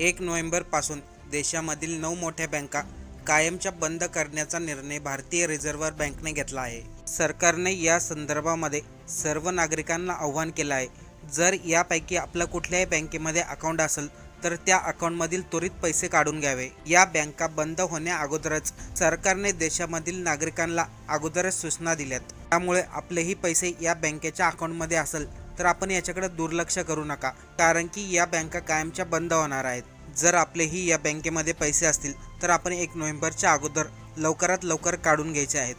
एक नोव्हेंबरपासून देशामधील नऊ मोठ्या बँका कायमच्या बंद करण्याचा निर्णय भारतीय रिझर्व्ह बँकने घेतला आहे. सरकारने या संदर्भामध्ये सर्व नागरिकांना आव्हान केलं आहे. जर यापैकी आपलं कुठल्याही बँकेमध्ये अकाउंट असेल तर त्या अकाउंटमधील त्वरित पैसे काढून घ्यावे. या बँका बंद होण्या अगोदरच सरकारने देशामधील नागरिकांना अगोदरच सूचना दिल्यात. त्यामुळे आपलेही पैसे या बँकेच्या अकाउंटमध्ये असेल तर आपण याच्याकडे दुर्लक्ष करू नका कारण की या बँका कायमच्या बंद होणार आहेत. जर आपलेही या बँकेमध्ये पैसे असतील तर आपण एक नोव्हेंबरच्या अगोदर लवकरात लवकर काढून घ्यायचे आहेत.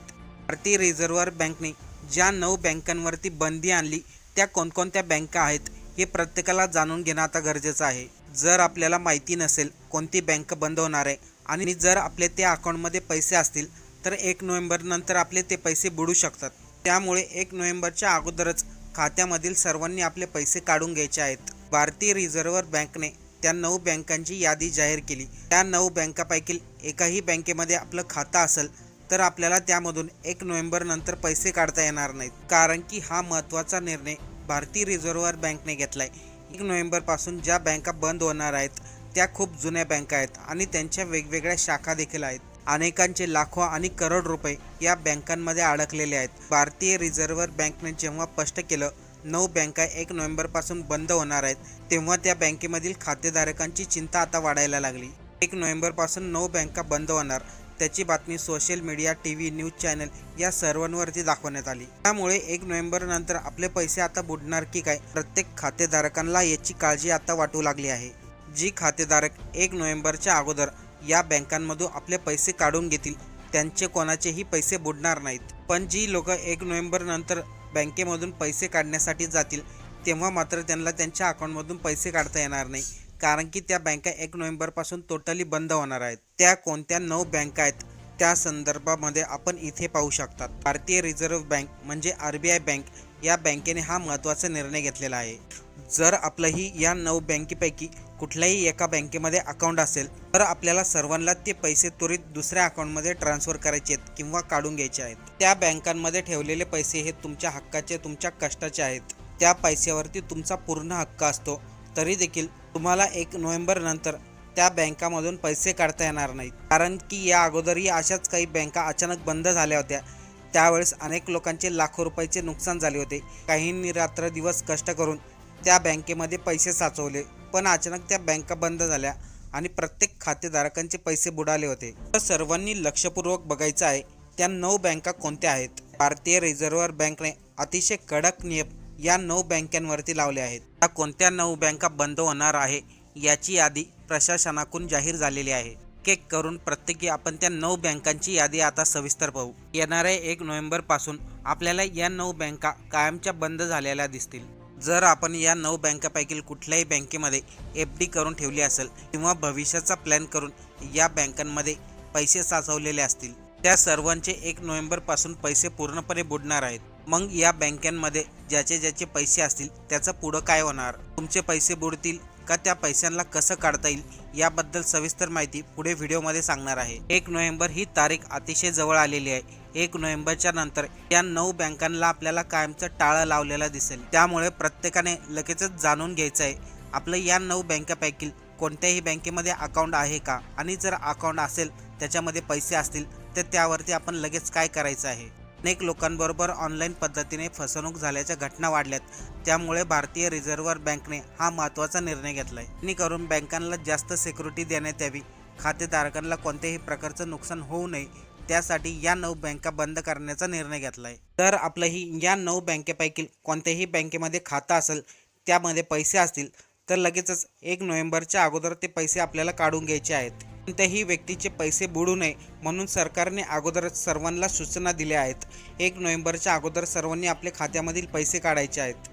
भारतीय रिझर्व्ह बँकने ज्या नऊ बँकांवरती बंदी आणली त्या कोणकोणत्या बँका आहेत हे प्रत्येकाला जाणून घेणं आता गरजेचं आहे. जर आपल्याला माहिती नसेल कोणती बँक बंद होणार आहे आणि जर आपले त्या अकाउंटमध्ये पैसे असतील तर एक नोव्हेंबरनंतर आपले ते पैसे बुडू शकतात. त्यामुळे एक नोव्हेंबरच्या अगोदरच खात्यामधील सर्वांनी आपले पैसे काढून घ्यायचे आहेत. भारतीय रिझर्व्ह बँकने त्या नऊ बँकांची यादी जाहीर केली. त्या नऊ बँकापैकी एकाही बँकेमध्ये आपलं खातं असेल तर आपल्याला त्यामधून एक नोव्हेंबर नंतर पैसे काढता येणार नाहीत. कारण की हा महत्त्वाचा निर्णय भारतीय रिझर्व्ह बँकने घेतलाय. एक नोव्हेंबरपासून ज्या बँका बंद होणार आहेत त्या खूप जुन्या बँका आहेत आणि त्यांच्या वेगवेगळ्या शाखा देखील आहेत. अनेकांचे लाखो आणि करोड रुपये या बँकांमध्ये अडकलेले आहेत. भारतीय रिझर्व्ह बँकने जेव्हा स्पष्ट केलं नऊ बँका एक नोव्हेंबरपासून बंद होणार आहेत तेव्हा त्या बँकेमधील खातेधारकांची चिंता आता वाढायला लागली. एक नोव्हेंबरपासून नऊ बँका बंद होणार त्याची बातमी social media TV news channel या सर्वांवरती दाखवण्यात आली. त्यामुळे एक नोव्हेंबर नंतर आपले पैसे आता बुडणार की काय प्रत्येक खातेधारकांना याची काळजी आता वाटू लागली आहे. जी खातेधारक एक नोव्हेंबरच्या अगोदर या बँकांमधून आपले पैसे काढून घेतील त्यांचे कोणाचेही पैसे बुडणार नाहीत. पण जी लोक एक नोव्हेंबर नंतर बँकेमधून पैसे काढण्यासाठी जातील तेव्हा मात्र त्यांना त्यांच्या अकाउंटमधून पैसे काढता येणार नाही कारण की त्या बँका एक नोव्हेंबरपासून टोटली बंद होणार आहेत. त्या कोणत्या नऊ बँका आहेत त्या संदर्भामध्ये आपण इथे पाहू शकतात भारतीय रिझर्व्ह बँक म्हणजे आर बी आय बँक या बँकेने हा महत्त्वाचा निर्णय घेतलेला आहे. जर आपलंही या नऊ बँकेपैकी कुठल्याही एका बँकेमध्ये अकाउंट असेल तर आपल्याला सर्वांना ते पैसे त्वरित दुसऱ्या अकाउंटमध्ये ट्रान्सफर करायचे आहेत किंवा काढून घ्यायचे आहेत. त्या बँकांमध्ये ठेवलेले पैसे हे तुमच्या हक्काचे तुमच्या कष्टाचे आहेत. त्या पैशावरती तुमचा पूर्ण हक्क असतो. तरी देखील तुम्हाला एक नोव्हेंबर नंतर त्या बँकामधून पैसे काढता येणार नाहीत. कारण की या अगोदरही अशाच काही बँका अचानक बंद झाल्या होत्या. त्यावेळेस अनेक लोकांचे लाखो रुपयाचे नुकसान झाले होते. काहींनी रात्र दिवस कष्ट करून त्या बँकेमध्ये पैसे साचवले. पण अचानक त्या बँका बंद झाल्या आणि प्रत्येक खातेधारकांचे पैसे बुडाले होते. तर सर्वांनी लक्षपूर्वक बघायचं आहे त्या नऊ बँका कोणत्या आहेत? भारतीय रिझर्व्ह बँकने अतिशय कडक नियम या नऊ बँकांवरती लावले आहेत. त्या कोणत्या नऊ बँका बंद होणार आहे याची यादी प्रशासनाकडून जाहीर झालेली आहे. केक करून प्रत्येकी आपण त्या नऊ बँकांची यादी आता सविस्तर पाहू. येणाऱ्या एक नोव्हेंबरपासून आपल्याला या नऊ बँका कायमच्या बंद झालेल्या दिसतील. जर आपण या नऊ बँकापैकी कुठल्याही बँकेमध्ये एफ डी करून ठेवली असेल किंवा भविष्याचा प्लॅन करून या बँकांमध्ये पैसे साचवलेले असतील त्या सर्वांचे एक नोव्हेंबरपासून पैसे पूर्णपणे बुडणार आहेत. मग या बँकांमध्ये ज्याचे ज्याचे पैसे असतील त्याचं पुढं काय होणार? तुमचे पैसे बुडतील का त्या पैशांना कसं काढता येईल याबद्दल सविस्तर माहिती पुढे व्हिडिओमध्ये सांगणार आहे. एक नोव्हेंबर ही तारीख अतिशय जवळ आलेली आहे. एक नोव्हेंबरच्या नंतर या नऊ बँकांना आपल्याला कायमचं टाळं लावलेलं दिसेल. त्यामुळे प्रत्येकाने लगेचच जाणून घ्यायचं आहे आपलं या नऊ बँकापैकी कोणत्याही बँकेमध्ये अकाउंट आहे का? आणि जर अकाउंट असेल त्याच्यामध्ये पैसे असतील तर त्यावरती आपण लगेच काय करायचं आहे? अनेक लोकांबरोबर ऑनलाईन पद्धतीने फसवणूक झाल्याच्या घटना वाढल्यात. त्यामुळे भारतीय रिझर्व्ह बँकने हा महत्त्वाचा निर्णय घेतलाय. जेणेकरून बँकांना जास्त सिक्युरिटी देण्यात यावी. खातेधारकांना कोणत्याही प्रकारचं नुकसान होऊ नये त्यासाठी या नऊ बँका बंद करण्याचा निर्णय घेतला आहे तर आपलंही या नऊ बँकेपैकी कोणत्याही बँकेमध्ये खातं असेल त्यामध्ये पैसे असतील तर लगेचच एक नोव्हेंबरच्या अगोदर ते पैसे आपल्याला काढून घ्यायचे आहेत. कोणत्याही व्यक्तीचे पैसे बुडू नये म्हणून सरकारने अगोदरच सर्वांना सूचना दिल्या आहेत. एक नोव्हेंबरच्या अगोदर सर्वांनी आपल्या खात्यामधील पैसे काढायचे आहेत.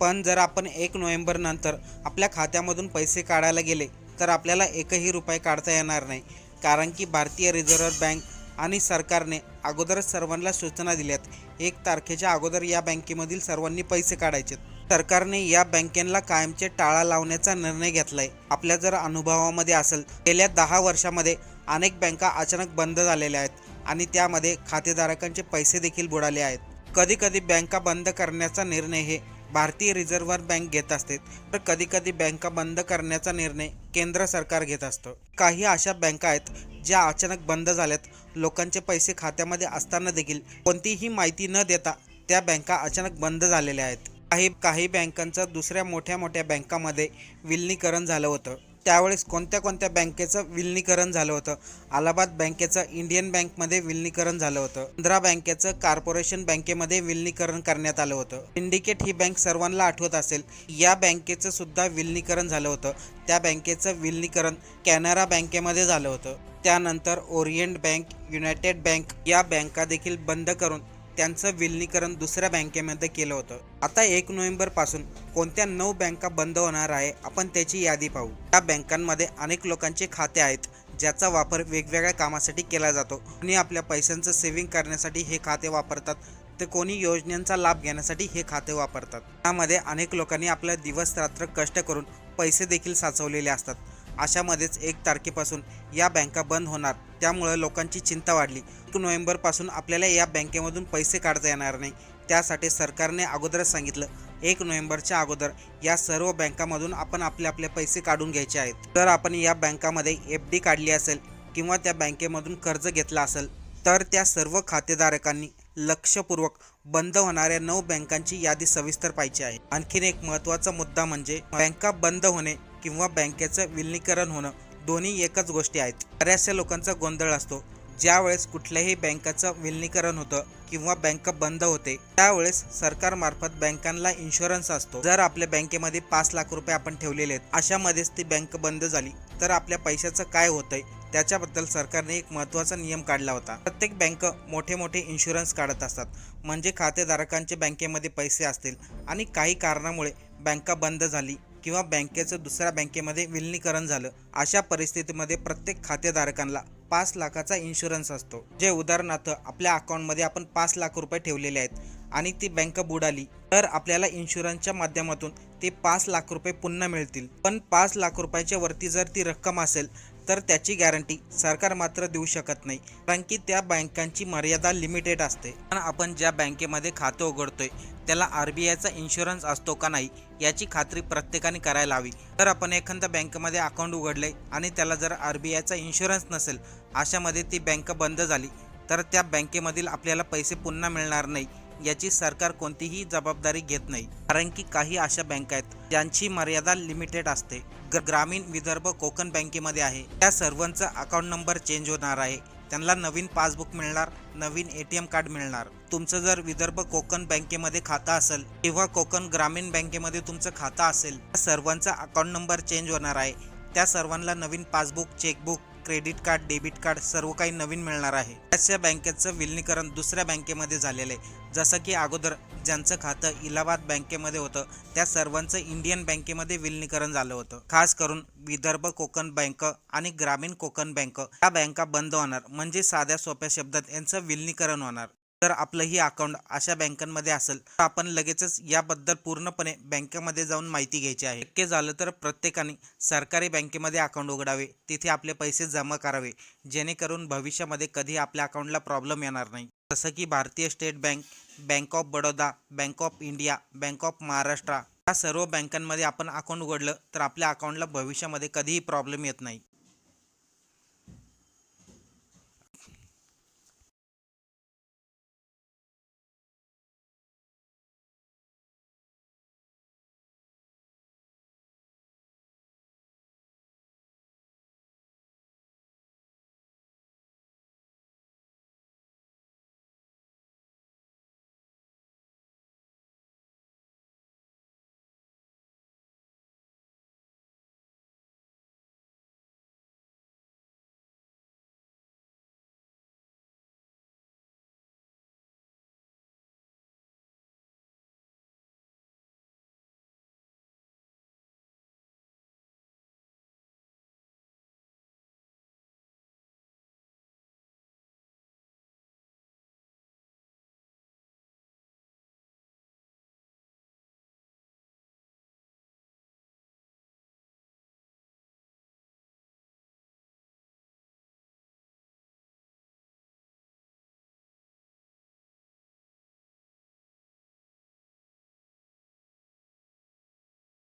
पण जर आपण एक नोव्हेंबर नंतर आपल्या खात्यामधून पैसे काढायला गेले तर आपल्याला एकही रुपये काढता येणार नाही. कारण की भारतीय रिझर्व्ह बँक आणि सरकारने अगोदरच सर्वांना सूचना दिल्यात. एक तारखेच्या अगोदर या बँकेमधील सर्वांनी पैसे काढायचे सरकारने या बँकेला कायमचे टाळा लावण्याचा निर्णय घेतलाय. आपल्या जर अनुभवामध्ये असेल गेल्या दहा वर्षामध्ये अनेक बँका अचानक बंद झालेल्या आहेत आणि त्यामध्ये खातेधारकांचे पैसे देखील बुडाले आहेत. कधी कधी बँका बंद करण्याचा निर्णय हे भारतीय रिझर्व्ह बँक घेत असते तर कधी कधी बँका बंद करण्याचा निर्णय केंद्र सरकार घेत असतं. काही अशा बँका आहेत ज्या अचानक बंद झाल्यात लोकांचे पैसे खात्यामध्ये असताना देखील कोणतीही माहिती न देता त्या बँका अचानक बंद झालेल्या आहेत. काही काही बँकांचं दुसऱ्या मोठ्या मोठ्या बँकामध्ये विलिनीकरण झालं होतं. त्यावेळेस कोणत्या कोणत्या बँकेचं विलिनीकरण झालं होतं? अलाहाबाद बँकेचं इंडियन बँकमध्ये विलिनीकरण झालं होतं. आंध्रा बँकेचं कॉर्पोरेशन बँकेमध्ये विलिनीकरण करण्यात आलं होतं. सिंडिकेट ही बँक सर्वांना आठवत असेल या बँकेचं सुद्धा विलिनीकरण झालं होतं. त्या बँकेचं विलिनीकरण कॅनरा बँकेमध्ये झालं होतं. त्यानंतर ओरिएंट बँक युनायटेड बँक या बँका देखील बंद करून त्यांचं विलिनीकरण दुसऱ्या बँकेमध्ये केलं होतं. आता एक नोव्हेंबरपासून कोणत्या नऊ बँका बंद होणार आहे आपण त्याची यादी पाहू. या बँकांमध्ये अनेक लोकांचे खाते आहेत ज्याचा वापर वेगवेगळ्या कामासाठी केला जातो. कोणी आपल्या पैशांचं सेव्हिंग करण्यासाठी हे खाते वापरतात तर कोणी योजनांचा लाभ घेण्यासाठी हे खाते वापरतात. त्यामध्ये अनेक लोकांनी आपल्या दिवस रात्र कष्ट करून पैसे देखील साचवलेले असतात. अशामध्येच एक तारखेपासून या बँका बंद होणार. त्यामुळं लोकांची चिंता वाढली. एक नोव्हेंबरपासून आपल्याला या बँकेमधून पैसे काढता येणार नाही. त्यासाठी सरकारने अगोदरच सांगितलं एक नोव्हेंबरच्या अगोदर या सर्व बँकामधून आपण आपले आपले पैसे काढून घ्यायचे आहेत. तर आपण या बँकामध्ये एफ डी काढली असेल किंवा त्या बँकेमधून कर्ज घेतलं असेल तर त्या सर्व खातेधारकांनी लक्षपूर्वक बंद होणाऱ्या नऊ बँकांची यादी सविस्तर पाहिजे आहे. आणखीन एक महत्त्वाचा मुद्दा म्हणजे बँका बंद होणे किंवा बँकेचं विलिनीकरण होणं दोन्ही एकच गोष्टी आहेत. बऱ्याचशा लोकांचा गोंधळ असतो. ज्यावेळेस कुठल्याही बँकाचं विलिनीकरण होतं किंवा बँक बंद होते त्यावेळेस सरकारमार्फत बँकांना इन्शुरन्स असतो. जर आपल्या बँकेमध्ये पाच लाख रुपये आपण ठेवलेले आहेत अशामध्येच ती बँक बंद झाली तर आपल्या पैशाचं काय होतंय? त्याच्याबद्दल सरकारने एक महत्त्वाचा नियम काढला होता. प्रत्येक बँक मोठे मोठे इन्शुरन्स काढत असतात. म्हणजे खातेधारकांचे बँकेमध्ये पैसे असतील आणि काही कारणामुळे बँका बंद झाली किंवा बँकेचं दुसऱ्या बँकेमध्ये विलिनीकरण झालं अशा परिस्थितीमध्ये प्रत्येक खातेधारकांना पाच लाखाचा इन्शुरन्स असतो. जे उदाहरणार्थ आपल्या अकाउंटमध्ये आपण पाच लाख रुपये ठेवलेले आहेत आणि ती बँक बुडाली तर आपल्याला इन्शुरन्सच्या माध्यमातून ते पाच लाख रुपये पुन्हा मिळतील. पण पाच लाख रुपयाच्या वरती जर ती रक्कम असेल तर त्याची गॅरंटी सरकार मात्र देऊ शकत नाही. कारण की त्या बँकांची मर्यादा लिमिटेड असते. पण आपण ज्या बँकेमध्ये खातं उघडतोय त्याला आर बी आयचा इन्शुरन्स असतो का नाही याची खात्री प्रत्येकाने करायला हवी. तर आपण एखाद्या बँकेमध्ये अकाउंट उघडले आणि त्याला जर आर बी आयचा इन्शुरन्स नसेल अशामध्ये ती बँक बंद झाली तर त्या बँकेमधील आपल्याला पैसे पुन्हा मिळणार नाही याची सरकार कोणतीही जबाबदारी घेत नाही. कारण की काही अशा बँका आहेत ज्यांची मर्यादा लिमिटेड असते. ग्रामीण विदर्भ कोकण बँकेमध्ये आहे. त्या सर्वांचा अकाउंट नंबर चेंज होणार आहे. त्यांना नवीन पासबुक मिळणार नवीन ए टी एम कार्ड मिळणार. तुमचं जर विदर्भ कोकण बँकेमध्ये खातं असेल किंवा कोकण ग्रामीण बँकेमध्ये तुमचं खातं असेल त्या सर्वांचा अकाउंट नंबर चेंज होणार आहे. त्या सर्वांना नवीन passbook chequebook credit card debit card सर्व काही नवीन मिळणार आहे. बऱ्याचशा बँकेचं विलिनीकरण दुसऱ्या बँकेमध्ये झालेलं आहे. जसं की अगोदर ज्यांचं खातं इलाहाबाद बँकेमध्ये होतं त्या सर्वांचं इंडियन बँकेमध्ये विलिनीकरण झालं होतं. खास करून विदर्भ कोकण बँक आणि ग्रामीण कोकण बँक. या बँका बंद होणार म्हणजे साध्या सोप्या शब्दात यांचं विलिनीकरण होणार. जर आपलंही अकाउंट अशा बँकांमध्ये असेल तर आपण लगेचच याबद्दल पूर्णपणे बँकेमध्ये जाऊन माहिती घ्यायची आहे. शक्य झालं तर प्रत्येकाने सरकारी बँकेमध्ये अकाउंट उघडावे. तिथे आपले पैसे जमा करावे. जेणेकरून भविष्यामध्ये कधी आपल्या अकाउंटला प्रॉब्लेम येणार नाही. जसं की भारतीय state bank bank of Baroda bank of India bank of Maharashtra या सर्व बँकांमध्ये आपण अकाउंट उघडलं तर आपल्या अकाउंटला भविष्यामध्ये कधीही प्रॉब्लेम येत नाही.